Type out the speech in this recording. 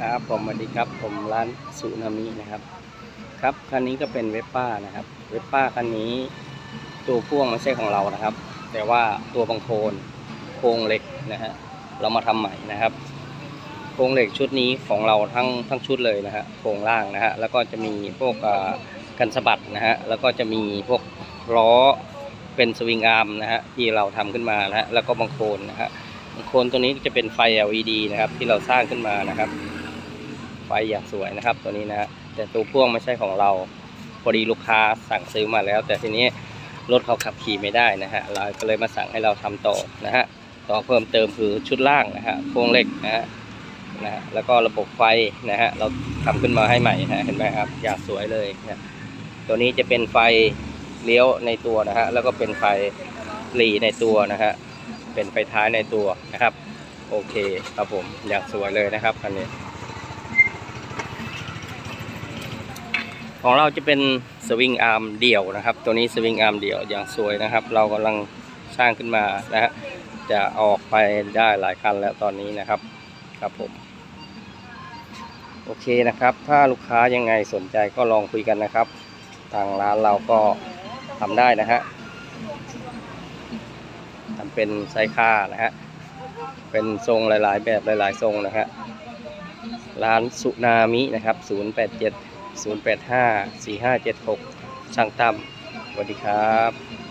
ครับผมสวัสดีครับผมร้านสุนามินะครับ ครับคันนี้ก็เป็นเวสป้านะครับ เวสป้าคันนี้ตัวพ่วงไม่ใช่ของเรานะครับ แต่ว่าตัวบังโคลนโครงเหล็กนะฮะเรามาทำใหม่นะครับ โครงเหล็กชุดนี้ของเราทั้งทั้งชุดเลยนะฮะโครงล่างนะฮะแล้วก็จะมีพวกกันสะบัดนะฮะแล้วก็จะมีพวกล้อเป็นสวิงอาร์มนะฮะที่เราทำขึ้นมานะฮะแล้วก็บังโคลนนะฮะบังโคลนตัวนี้จะเป็นไฟ LED นะครับที่เราสร้างขึ้นมานะครับ ไฟอย่างสวยนะครับ ตัวนี้นะ แต่ตัวพ่วงไม่ใช่ของเรา พอดีลูกค้าสั่งซื้อมาแล้ว แต่ทีนี้รถเขาขับขี่ไม่ได้นะฮะเราก็เลยมาสั่งให้เราทำต่อนะฮะต่อเพิ่มเติมคือชุดล่างนะฮะโครงเหล็กนะฮะนะฮะแล้วก็ระบบไฟนะฮะเราทำขึ้นมาให้ใหม่นะฮะเห็นไหมครับอย่างสวยเลยนะตัวนี้จะเป็นไฟเลี้ยวในตัวนะฮะแล้วก็เป็นไฟหลีในตัวนะฮะเป็นไฟท้ายในตัวนะครับ โอเคครับผมอย่างสวยเลยนะครับคันนี้ ของเราจะเป็นสวิงอาร์มเดี่ยวนะครับ ตัวนี้สวิงอาร์มเดี่ยวอย่างสวยนะครับ เรากำลังสร้างขึ้นมานะฮะจะออกไปได้หลายคันแล้วตอนนี้นะครับครับผมโอเคนะครับ ถ้าลูกค้ายังไงสนใจก็ลองคุยกันนะครับ ทางร้านเราก็ทำได้นะฮะทำเป็นไซค่านะฮะเป็นทรงหลาย ๆ แบบหลาย ๆ ทรงนะฮะร้านสุนามินะครับ 087 085 4576 ช่างตั้มสวัสดีครับ